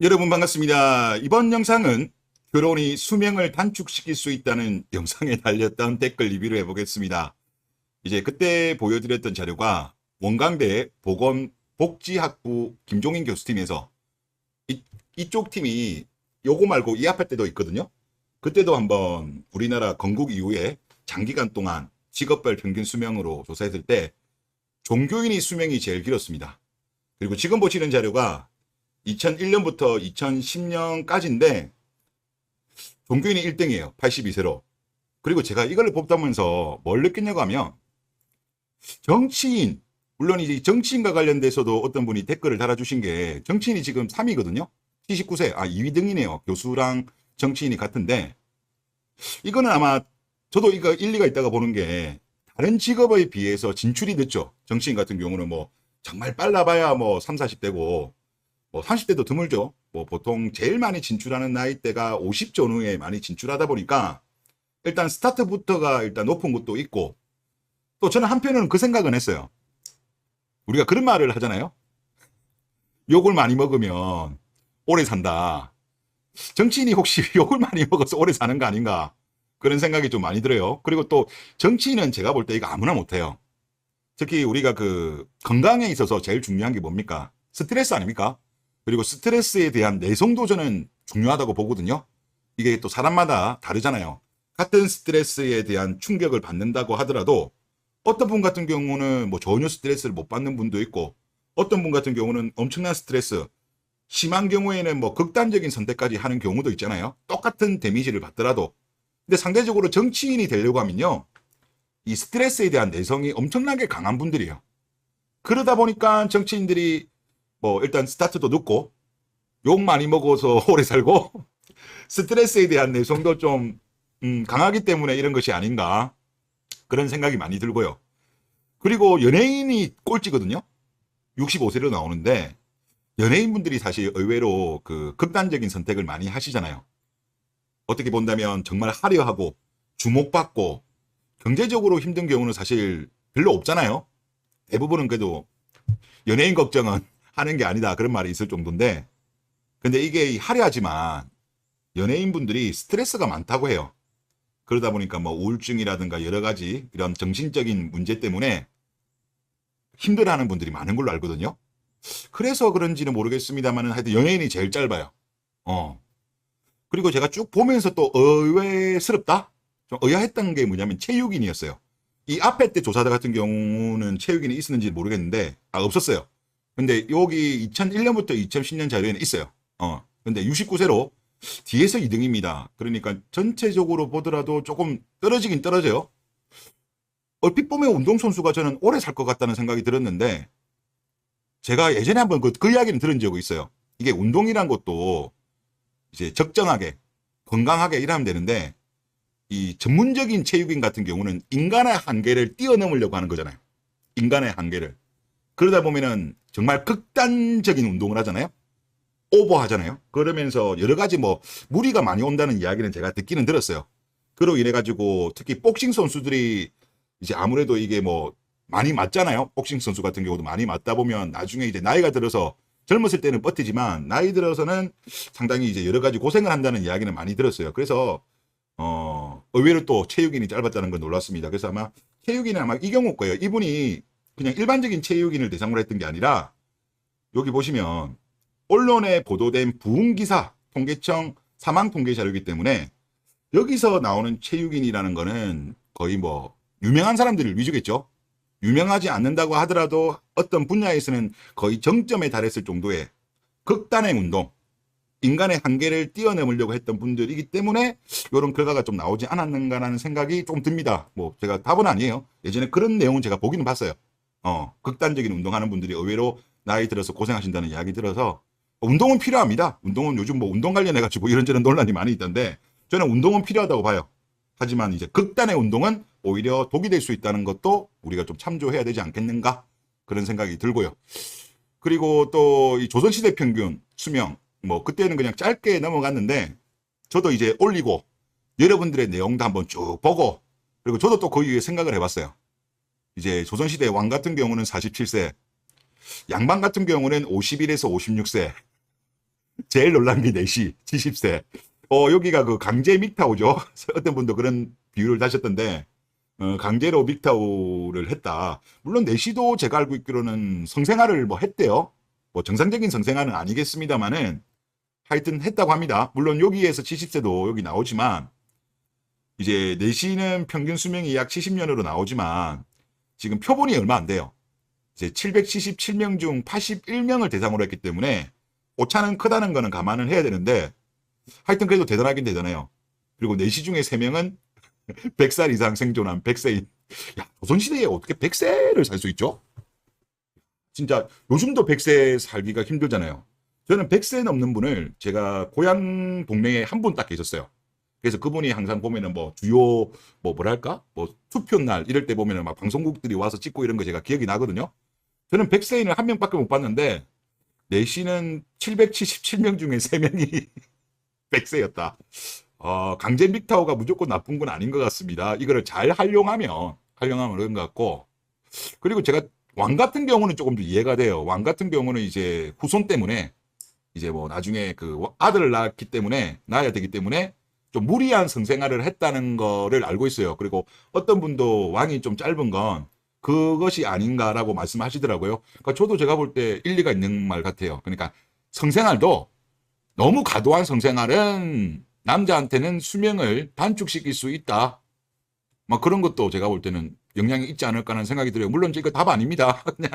여러분 반갑습니다. 이번 영상은 결혼이 수명을 단축시킬 수 있다는 영상에 달렸던 댓글 리뷰를 해보겠습니다. 이제 그때 보여드렸던 자료가 원광대 보건복지학부 김종인 교수팀에서 이, 이쪽 팀이 요거 말고 이 앞에 때도 있거든요. 그때도 한번 우리나라 건국 이후에 장기간 동안 직업별 평균 수명으로 조사했을 때 종교인이 수명이 제일 길었습니다. 그리고 지금 보시는 자료가 2001년부터 2010년까지인데 종교인이 1등이에요. 82세로. 그리고 제가 이걸 뽑다면서 뭘 느꼈냐고 하면 정치인 물론 이제 정치인과 관련돼서도 어떤 분이 댓글을 달아주신 게 정치인이 지금 3위거든요. 79세 아 2위 등이네요. 교수랑 정치인이 같은데 이거는 아마 저도 이거 일리가 있다가 보는 게 다른 직업에 비해서 진출이 늦죠. 정치인 같은 경우는 뭐 정말 빨라봐야 뭐 3, 40대고 뭐 30대도 드물죠. 뭐 보통 제일 많이 진출하는 나이대가 50 전후에 많이 진출하다 보니까 일단 스타트부터가 일단 높은 것도 있고 또 저는 한편으로는 그 생각은 했어요. 우리가 그런 말을 하잖아요. 욕을 많이 먹으면 오래 산다. 정치인이 혹시 욕을 많이 먹어서 오래 사는 거 아닌가? 그런 생각이 좀 많이 들어요. 그리고 또 정치인은 제가 볼 때 이거 아무나 못해요. 특히 우리가 그 건강에 있어서 제일 중요한 게 뭡니까? 스트레스 아닙니까? 그리고 스트레스에 대한 내성도 저는 중요하다고 보거든요. 이게 또 사람마다 다르잖아요. 같은 스트레스에 대한 충격을 받는다고 하더라도 어떤 분 같은 경우는 뭐 전혀 스트레스를 못 받는 분도 있고 어떤 분 같은 경우는 엄청난 스트레스 심한 경우에는 뭐 극단적인 선택까지 하는 경우도 있잖아요. 똑같은 데미지를 받더라도 근데 상대적으로 정치인이 되려고 하면요. 이 스트레스에 대한 내성이 엄청나게 강한 분들이에요. 그러다 보니까 정치인들이 뭐 일단 스타트도 늦고 욕 많이 먹어서 오래 살고 스트레스에 대한 내성도 좀 음, 강하기 때문에 이런 것이 아닌가 그런 생각이 많이 들고요. 그리고 연예인이 꼴찌거든요. 65세로 나오는데 연예인분들이 사실 의외로 그 극단적인 선택을 많이 하시잖아요. 어떻게 본다면 정말 화려하고 주목받고 경제적으로 힘든 경우는 사실 별로 없잖아요. 대부분은 그래도 연예인 걱정은 하는 게 아니다 그런 말이 있을 정도인데 근데 이게 화려하지만 연예인분들이 스트레스가 많다고 해요. 그러다 보니까 뭐 우울증이라든가 여러 가지 이런 정신적인 문제 때문에 힘들어하는 분들이 많은 걸로 알거든요. 그래서 그런지는 모르겠습니다만 하여튼 연예인이 제일 짧아요. 어. 그리고 제가 쭉 보면서 또 의외스럽다? 좀 의아했던 게 뭐냐면 체육인이었어요. 이 앞에 때 조사자 같은 경우는 체육인이 있었는지 모르겠는데, 아, 없었어요. 근데 여기 2001년부터 2010년 자료에는 있어요. 어. 근데 69세로 뒤에서 2등입니다. 그러니까 전체적으로 보더라도 조금 떨어지긴 떨어져요. 얼핏 보면 운동선수가 저는 오래 살 것 같다는 생각이 들었는데, 제가 예전에 한번 그, 그 이야기는 들은 적이 있어요. 이게 운동이란 것도 이제 적정하게, 건강하게 일하면 되는데, 이 전문적인 체육인 같은 경우는 인간의 한계를 뛰어넘으려고 하는 거잖아요. 인간의 한계를. 그러다 보면은 정말 극단적인 운동을 하잖아요. 오버하잖아요. 그러면서 여러 가지 뭐 무리가 많이 온다는 이야기는 제가 듣기는 들었어요. 그로 인해 가지고 특히 복싱 선수들이 이제 아무래도 이게 뭐 많이 맞잖아요. 복싱 선수 같은 경우도 많이 맞다 보면 나중에 이제 나이가 들어서 젊었을 때는 버티지만 나이 들어서는 상당히 이제 여러 가지 고생을 한다는 이야기는 많이 들었어요. 그래서 어 의외로 또 체육인이 짧았다는 건 놀랐습니다. 그래서 아마 체육인은 아마 이경욱 거예요. 이분이 그냥 일반적인 체육인을 대상으로 했던 게 아니라 여기 보시면 언론에 보도된 부흥 기사 통계청 사망 통계 자료이기 때문에 여기서 나오는 체육인이라는 거는 거의 뭐 유명한 사람들을 위주겠죠. 유명하지 않는다고 하더라도 어떤 분야에서는 거의 정점에 달했을 정도의 극단의 운동, 인간의 한계를 뛰어넘으려고 했던 분들이기 때문에 이런 결과가 좀 나오지 않았는가라는 생각이 좀 듭니다. 뭐 제가 답은 아니에요. 예전에 그런 내용은 제가 보기는 봤어요. 어, 극단적인 운동하는 분들이 의외로 나이 들어서 고생하신다는 이야기 들어서 운동은 필요합니다. 운동은 요즘 뭐 운동 관련해 가지고 이런저런 논란이 많이 있던데 저는 운동은 필요하다고 봐요. 하지만 이제 극단의 운동은 오히려 독이 될 수 있다는 것도 우리가 좀 참조해야 되지 않겠는가 그런 생각이 들고요. 그리고 또 이 조선시대 평균 수명 뭐 그때는 그냥 짧게 넘어갔는데 저도 이제 올리고 여러분들의 내용도 한번 쭉 보고 그리고 저도 또그 이후에 생각을 해봤어요. 이제 조선시대 왕 같은 경우는 47세, 양반 같은 경우는 51에서 56세. 제일 놀란 게 4시 70세. 어, 여기가 그 강제 믹타오죠. 어떤 분도 그런 비유를 하셨던데, 어, 강제로 믹타오를 했다. 물론 4시도 제가 알고 있기로는 성생활을 뭐 했대요. 뭐 정상적인 성생활은 아니겠습니다만은 하여튼 했다고 합니다. 물론 여기에서 70세도 여기 나오지만 이제 4시는 평균 수명이 약 70년으로 나오지만 지금 표본이 얼마 안 돼요. 이제 777명 중 81명을 대상으로 했기 때문에 오차는 크다는 거는 감안을 해야 되는데 하여튼 그래도 대단하긴 대단해요. 그리고 4시 중에 3명은 100살 이상 생존한 100세인 야 조선시대에 어떻게 100세를 살 수 있죠? 진짜 요즘도 100세 살기가 힘들잖아요. 저는 100세 넘는 분을 제가 고향 동네에 한 분 딱 계셨어요. 그래서 그분이 항상 보면은 뭐 주요 뭐 뭐랄까 뭐 투표 날 이럴 때 보면은 막 방송국들이 와서 찍고 이런 거 제가 기억이 나거든요. 저는 100세인을 한 명밖에 못 봤는데 내시는 777명 중에 3명이 100세였다. 어, 강제 빅타워가 무조건 나쁜 건 아닌 것 같습니다. 이거를 잘 활용하면 활용하면 그런 것 같고 그리고 제가 왕 같은 경우는 조금 더 이해가 돼요. 왕 같은 경우는 이제 후손 때문에 이제 뭐 나중에 그 아들을 낳았기 때문에 낳아야 되기 때문에 좀 무리한 성생활을 했다는 거를 알고 있어요. 그리고 어떤 분도 왕이 좀 짧은 건 그것이 아닌가라고 말씀하시더라고요. 그러니까 저도 제가 볼 때 일리가 있는 말 같아요. 그러니까 성생활도 너무 과도한 성생활은 남자한테는 수명을 단축시킬 수 있다. 막 그런 것도 제가 볼 때는 영향이 있지 않을까 하는 생각이 들어요. 물론 이거 답 아닙니다. 그냥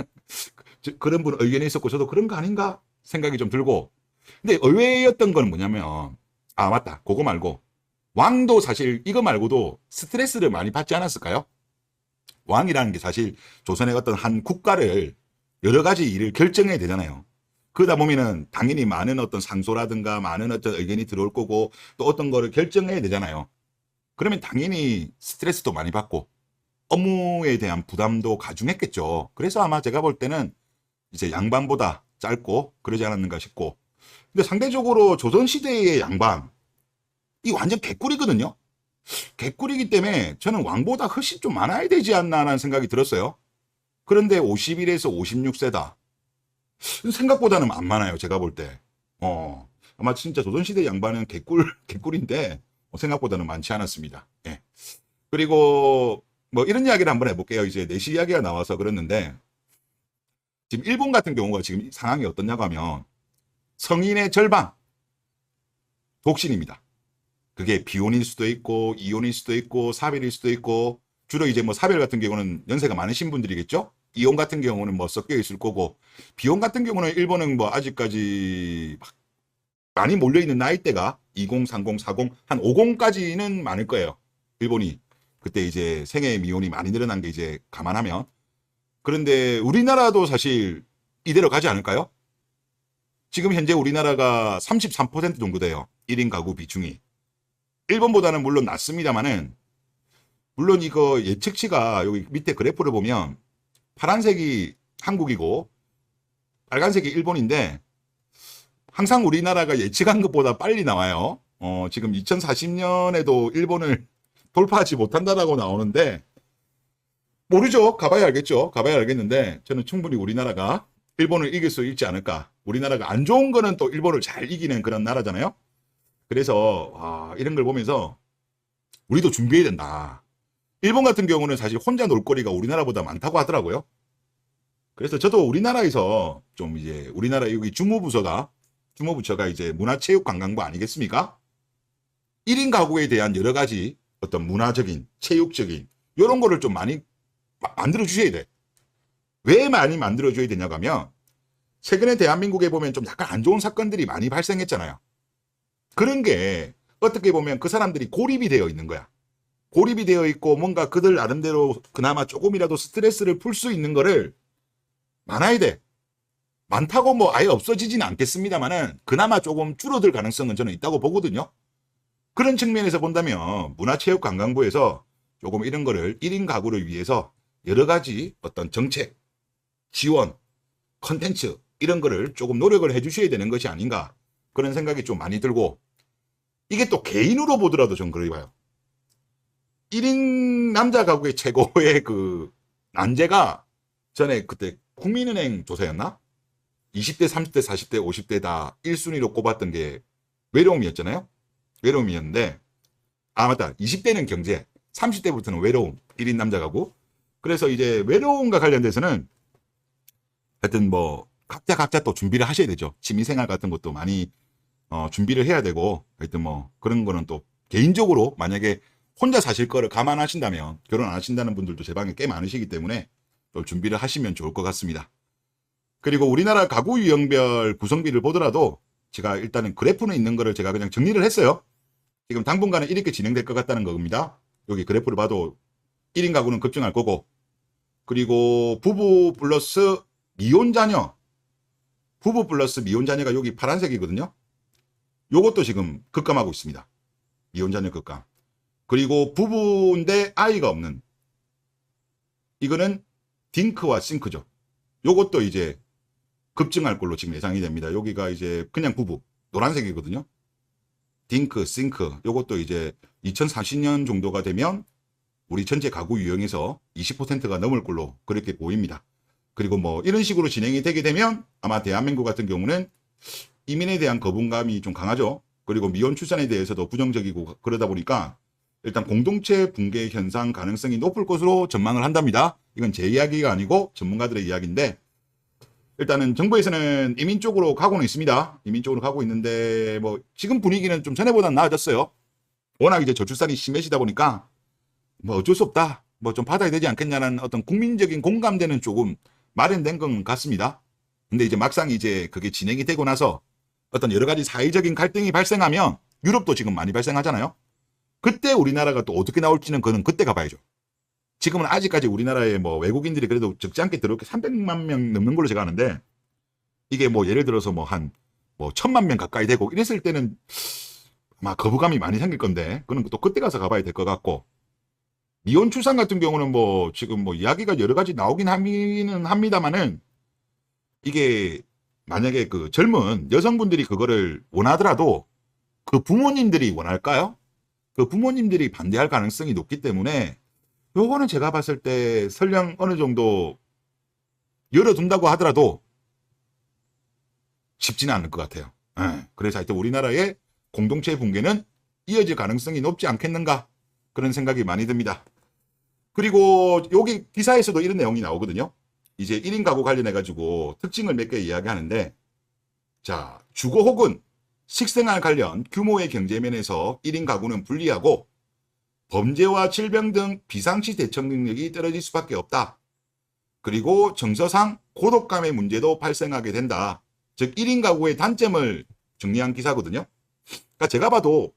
저- 그런 분 의견이 있었고 저도 그런 거 아닌가 생각이 좀 들고. 근데 의외였던 건 뭐냐면 아 맞다. 그거 말고 왕도 사실 이거 말고도 스트레스를 많이 받지 않았을까요? 왕이라는 게 사실 조선의 어떤 한 국가를 여러 가지 일을 결정해야 되잖아요. 그러다 보면은 당연히 많은 어떤 상소라든가 많은 어떤 의견이 들어올 거고 또 어떤 거를 결정해야 되잖아요. 그러면 당연히 스트레스도 많이 받고 업무에 대한 부담도 가중했겠죠. 그래서 아마 제가 볼 때는 이제 양반보다 짧고 그러지 않았는가 싶고. 근데 상대적으로 조선시대의 양반, 이 완전 개꿀이거든요. 개꿀이기 때문에 저는 왕보다 훨씬 좀 많아야 되지 않나라는 생각이 들었어요. 그런데 51에서 56세다. 생각보다는 안 많아요. 제가 볼 때. 어, 아마 진짜 조선시대 양반은 개꿀, 개꿀인데 어, 생각보다는 많지 않았습니다. 예. 그리고 뭐 이런 이야기를 한번 해볼게요. 이제 내시 이야기가 나와서 그랬는데 지금 일본 같은 경우가 지금 상황이 어떻냐고 하면 성인의 절반 독신입니다. 그게 비혼일 수도 있고 이혼일 수도 있고 사별일 수도 있고 주로 이제 뭐 사별 같은 경우는 연세가 많으신 분들이겠죠. 이혼 같은 경우는 뭐 섞여 있을 거고 비혼 같은 경우는 일본은 뭐 아직까지 막 많이 몰려 있는 나이대가 20, 30, 40, 한 50까지는 많을 거예요. 일본이 그때 이제 생애 미혼이 많이 늘어난 게 이제 감안하면 그런데 우리나라도 사실 이대로 가지 않을까요? 지금 현재 우리나라가 33% 정도 돼요. 1인 가구 비중이. 일본보다는 물론 낮습니다만은 물론 이거 예측치가 여기 밑에 그래프를 보면 파란색이 한국이고 빨간색이 일본인데 항상 우리나라가 예측한 것보다 빨리 나와요. 어, 지금 2040년에도 일본을 돌파하지 못한다라고 나오는데 모르죠. 가봐야 알겠죠. 가봐야 알겠는데 저는 충분히 우리나라가 일본을 이길 수 있지 않을까. 우리나라가 안 좋은 거는 또 일본을 잘 이기는 그런 나라잖아요. 그래서 아, 이런 걸 보면서 우리도 준비해야 된다. 일본 같은 경우는 사실 혼자 놀거리가 우리나라보다 많다고 하더라고요. 그래서 저도 우리나라에서 좀 이제 우리나라 여기 주무부서가 주무부처가 이제 문화체육관광부 아니겠습니까? 1인 가구에 대한 여러 가지 어떤 문화적인, 체육적인 이런 거를 좀 많이 마- 만들어 주셔야 돼. 왜 많이 만들어 줘야 되냐고 하면 최근에 대한민국에 보면 좀 약간 안 좋은 사건들이 많이 발생했잖아요. 그런 게 어떻게 보면 그 사람들이 고립이 되어 있는 거야. 고립이 되어 있고 뭔가 그들 나름대로 그나마 조금이라도 스트레스를 풀 수 있는 거를 많아야 돼. 많다고 뭐 아예 없어지지는 않겠습니다만은 그나마 조금 줄어들 가능성은 저는 있다고 보거든요. 그런 측면에서 본다면 문화체육관광부에서 조금 이런 거를 1인 가구를 위해서 여러 가지 어떤 정책, 지원, 컨텐츠 이런 거를 조금 노력을 해 주셔야 되는 것이 아닌가 그런 생각이 좀 많이 들고 이게 또 개인으로 보더라도 전 그래 봐요. 1인 남자 가구의 최고의 그 난제가 전에 그때 국민은행 조사였나? 20대, 30대, 40대, 50대 다 1순위로 꼽았던 게 외로움이었잖아요. 외로움이었는데 아 맞다. 20대는 경제, 30대부터는 외로움 1인 남자가고 그래서 이제 외로움과 관련돼서는 하여튼 뭐 각자 각자 또 준비를 하셔야 되죠. 취미생활 같은 것도 많이 어, 준비를 해야 되고 하여튼 뭐 그런 거는 또 개인적으로 만약에 혼자 사실 거를 감안하신다면 결혼 안 하신다는 분들도 제 방에 꽤 많으시기 때문에 또 준비를 하시면 좋을 것 같습니다. 그리고 우리나라 가구 유형별 구성비를 보더라도 제가 일단은 그래프는 있는 거를 제가 그냥 정리를 했어요. 지금 당분간은 이렇게 진행될 것 같다는 겁니다. 여기 그래프를 봐도 1인 가구는 급증할 거고 그리고 부부 플러스 미혼 자녀 부부 플러스 미혼 자녀가 여기 파란색이거든요. 요것도 지금 급감하고 있습니다. 미혼 자녀 급감. 그리고 부부인데 아이가 없는 이거는 딩크와 싱크죠. 요것도 이제 급증할 걸로 지금 예상이 됩니다. 여기가 이제 그냥 부부 노란색이거든요. 딩크, 싱크 요것도 이제 2040년 정도가 되면 우리 전체 가구 유형에서 20%가 넘을 걸로 그렇게 보입니다. 그리고 뭐 이런 식으로 진행이 되게 되면 아마 대한민국 같은 경우는 이민에 대한 거부감이 좀 강하죠. 그리고 미혼 출산에 대해서도 부정적이고 그러다 보니까 일단 공동체 붕괴 현상 가능성이 높을 것으로 전망을 한답니다. 이건 제 이야기가 아니고 전문가들의 이야기인데 일단은 정부에서는 이민 쪽으로 가고는 있습니다. 이민 쪽으로 가고 있는데 뭐 지금 분위기는 좀 전에보다는 나아졌어요. 워낙 이제 저출산이 심해지다 보니까 뭐 어쩔 수 없다. 뭐 좀 받아야 되지 않겠냐는 어떤 국민적인 공감대는 조금 마련된 것 같습니다. 근데 이제 막상 이제 그게 진행이 되고 나서 어떤 여러 가지 사회적인 갈등이 발생하면 유럽도 지금 많이 발생하잖아요. 그때 우리나라가 또 어떻게 나올지는 그는 그때 가봐야죠. 지금은 아직까지 우리나라에 뭐 외국인들이 그래도 적지 않게 들어오게 300만 명 넘는 걸로 제가 아는데 이게 뭐 예를 들어서 뭐 한뭐 천만 명 가까이 되고 이랬을 때는 아마 거부감이 많이 생길 건데 그는 또 그때 가서 가봐야 될 것 같고 미혼 출산 같은 경우는 뭐 지금 뭐 이야기가 여러 가지 나오긴 하기는 합니다만은 이게 만약에 그 젊은 여성분들이 그거를 원하더라도 그 부모님들이 원할까요? 그 부모님들이 반대할 가능성이 높기 때문에 요거는 제가 봤을 때 설령 어느 정도 열어둔다고 하더라도 쉽지는 않을 것 같아요. 예, 그래서 하여튼 우리나라의 공동체 붕괴는 이어질 가능성이 높지 않겠는가 그런 생각이 많이 듭니다. 그리고 여기 기사에서도 이런 내용이 나오거든요. 이제 1인 가구 관련해 가지고 특징을 몇 개 이야기하는데 자 주거 혹은 식생활 관련 규모의 경제면에서 1인 가구는 불리하고 범죄와 질병 등 비상시 대처 능력이 떨어질 수밖에 없다. 그리고 정서상 고독감의 문제도 발생하게 된다. 즉 1인 가구의 단점을 정리한 기사거든요. 그러니까 제가 봐도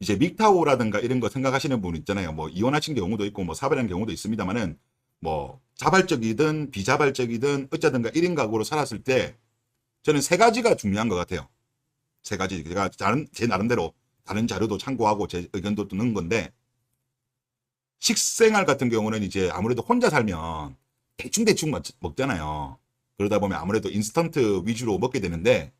이제 믹타오라든가 이런 거 생각하시는 분 있잖아요. 뭐 이혼하신 경우도 있고 뭐 사별한 경우도 있습니다만은 뭐 자발적이든 비자발적이든 어쩌든가 1인 가구로 살았을 때 저는 세 가지가 중요한 것 같아요. 세 가지 제가 제 나름대로 다른 자료도 참고하고 제 의견도 넣은 건데 식생활 같은 경우는 이제 아무래도 혼자 살면 대충대충 먹, 먹잖아요. 그러다 보면 아무래도 인스턴트 위주로 먹게 되는데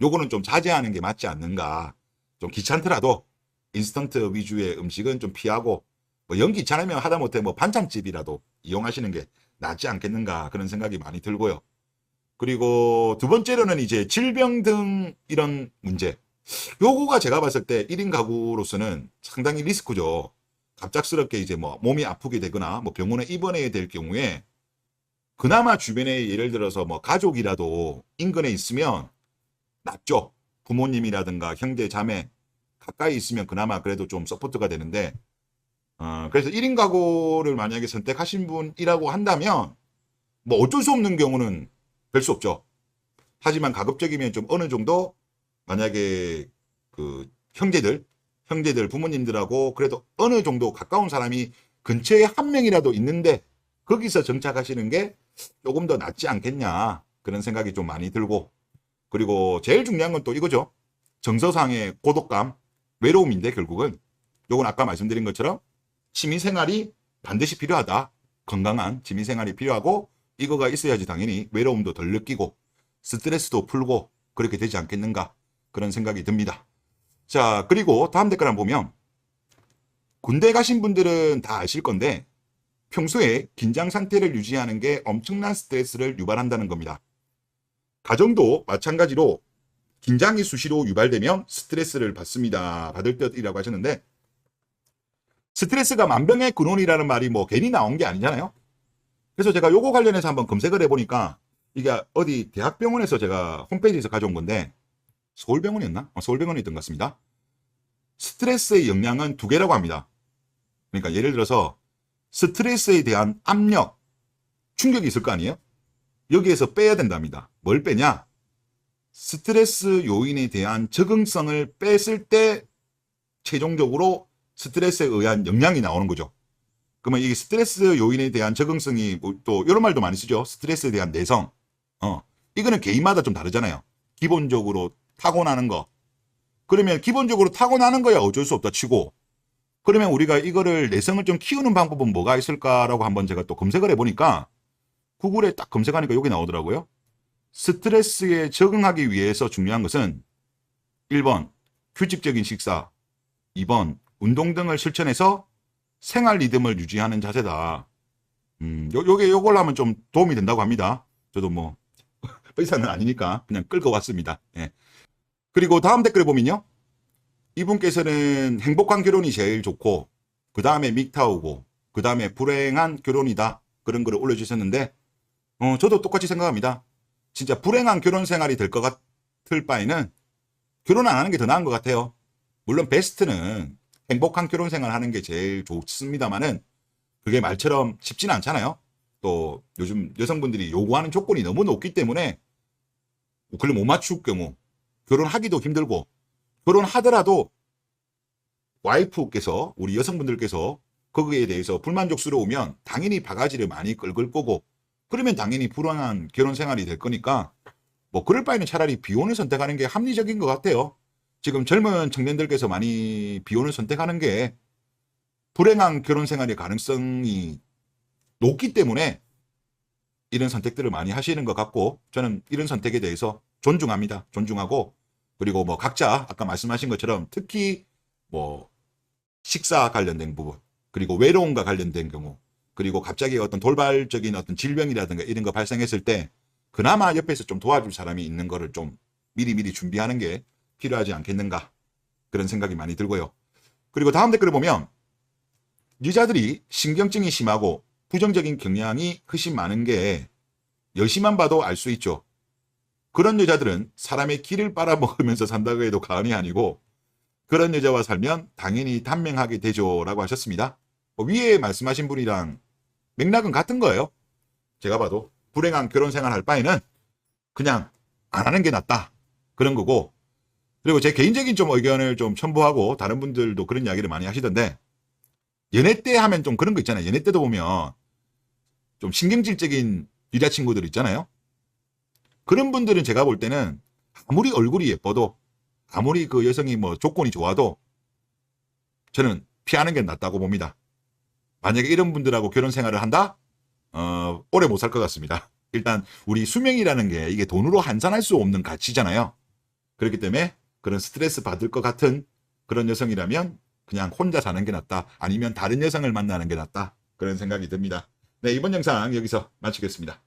요거는 좀 자제하는 게 맞지 않는가. 좀 귀찮더라도 인스턴트 위주의 음식은 좀 피하고 뭐 연기 귀찮으면 하다못해 뭐 반찬집이라도 이용하시는 게 낫지 않겠는가 그런 생각이 많이 들고요. 그리고 두 번째로는 이제 질병 등 이런 문제. 요거가 제가 봤을 때 1인 가구로서는 상당히 리스크죠. 갑작스럽게 이제 뭐 몸이 아프게 되거나 뭐 병원에 입원해야 될 경우에 그나마 주변에 예를 들어서 뭐 가족이라도 인근에 있으면 낫죠. 부모님이라든가 형제 자매 가까이 있으면 그나마 그래도 좀 서포트가 되는데 어, 그래서 1인 가구를 만약에 선택하신 분이라고 한다면 뭐 어쩔 수 없는 경우는 별 수 없죠. 하지만 가급적이면 좀 어느 정도 만약에 그 형제들, 형제들, 부모님들하고 그래도 어느 정도 가까운 사람이 근처에 한 명이라도 있는데 거기서 정착하시는 게 조금 더 낫지 않겠냐 그런 생각이 좀 많이 들고 그리고 제일 중요한 건 또 이거죠. 정서상의 고독감, 외로움인데 결국은 요건 아까 말씀드린 것처럼 취미생활이 반드시 필요하다. 건강한 취미생활이 필요하고 이거가 있어야지 당연히 외로움도 덜 느끼고 스트레스도 풀고 그렇게 되지 않겠는가 그런 생각이 듭니다. 자 그리고 다음 댓글 한번 보면 군대 가신 분들은 다 아실 건데 평소에 긴장 상태를 유지하는 게 엄청난 스트레스를 유발한다는 겁니다. 가정도 마찬가지로 긴장이 수시로 유발되면 스트레스를 받습니다. 받을 것이라고 하셨는데 스트레스가 만병의 근원이라는 말이 뭐 괜히 나온 게 아니잖아요. 그래서 제가 요거 관련해서 한번 검색을 해보니까 이게 어디 대학병원에서 제가 홈페이지에서 가져온 건데 서울병원이었나? 어, 서울병원이었던 것 같습니다. 스트레스의 영향은 두 개라고 합니다. 그러니까 예를 들어서 스트레스에 대한 압력, 충격이 있을 거 아니에요? 여기에서 빼야 된답니다. 뭘 빼냐? 스트레스 요인에 대한 적응성을 뺐을 때 최종적으로 스트레스에 의한 영향이 나오는 거죠. 그러면 이 스트레스 요인에 대한 적응성이 뭐 또 이런 말도 많이 쓰죠. 스트레스에 대한 내성. 어. 이거는 개인마다 좀 다르잖아요. 기본적으로 타고나는 거. 그러면 기본적으로 타고나는 거야 어쩔 수 없다 치고 그러면 우리가 이거를 내성을 좀 키우는 방법은 뭐가 있을까라고 한번 제가 또 검색을 해보니까 구글에 딱 검색하니까 여기 나오더라고요. 스트레스에 적응하기 위해서 중요한 것은 1번 규칙적인 식사, 2번 운동 등을 실천해서 생활 리듬을 유지하는 자세다. 음, 요, 요게 요걸 하면 좀 도움이 된다고 합니다. 저도 뭐 의사는 아니니까 그냥 끌고 왔습니다. 예. 그리고 다음 댓글 보면요. 이분께서는 행복한 결혼이 제일 좋고 그 다음에 믹타오고 그 다음에 불행한 결혼이다 그런 글을 올려주셨는데 어, 저도 똑같이 생각합니다. 진짜 불행한 결혼 생활이 될 것 같을 바에는 결혼 안 하는 게 더 나은 것 같아요. 물론 베스트는 행복한 결혼 생활 하는 게 제일 좋습니다만은 그게 말처럼 쉽지는 않잖아요. 또 요즘 여성분들이 요구하는 조건이 너무 높기 때문에 그걸 못 맞출 경우 결혼하기도 힘들고 결혼하더라도 와이프께서 우리 여성분들께서 거기에 대해서 불만족스러우면 당연히 바가지를 많이 끌걸 거고 그러면 당연히 불안한 결혼 생활이 될 거니까 뭐 그럴 바에는 차라리 비혼을 선택하는 게 합리적인 것 같아요. 지금 젊은 청년들께서 많이 비혼을 선택하는 게 불행한 결혼 생활의 가능성이 높기 때문에 이런 선택들을 많이 하시는 것 같고 저는 이런 선택에 대해서 존중합니다. 존중하고 그리고 뭐 각자 아까 말씀하신 것처럼 특히 뭐 식사 관련된 부분 그리고 외로움과 관련된 경우 그리고 갑자기 어떤 돌발적인 어떤 질병이라든가 이런 거 발생했을 때 그나마 옆에서 좀 도와줄 사람이 있는 거를 좀 미리미리 준비하는 게 필요하지 않겠는가 그런 생각이 많이 들고요. 그리고 다음 댓글을 보면 여자들이 신경증이 심하고 부정적인 경향이 훨씬 많은 게 열심만 봐도 알 수 있죠. 그런 여자들은 사람의 기를 빨아먹으면서 산다고 해도 과언이 아니고 그런 여자와 살면 당연히 단명하게 되죠. 라고 하셨습니다. 뭐 위에 말씀하신 분이랑 맥락은 같은 거예요. 제가 봐도 불행한 결혼 생활 할 바에는 그냥 안 하는 게 낫다. 그런 거고. 그리고 제 개인적인 좀 의견을 좀 첨부하고 다른 분들도 그런 이야기를 많이 하시던데 연애 때 하면 좀 그런 거 있잖아요. 연애 때도 보면 좀 신경질적인 여자친구들 있잖아요. 그런 분들은 제가 볼 때는 아무리 얼굴이 예뻐도 아무리 그 여성이 뭐 조건이 좋아도 저는 피하는 게 낫다고 봅니다. 만약에 이런 분들하고 결혼 생활을 한다? 어, 오래 못 살 것 같습니다. 일단 우리 수명이라는 게 이게 돈으로 환산할 수 없는 가치잖아요. 그렇기 때문에 그런 스트레스 받을 것 같은 그런 여성이라면 그냥 혼자 사는 게 낫다. 아니면 다른 여성을 만나는 게 낫다. 그런 생각이 듭니다. 네, 이번 영상 여기서 마치겠습니다.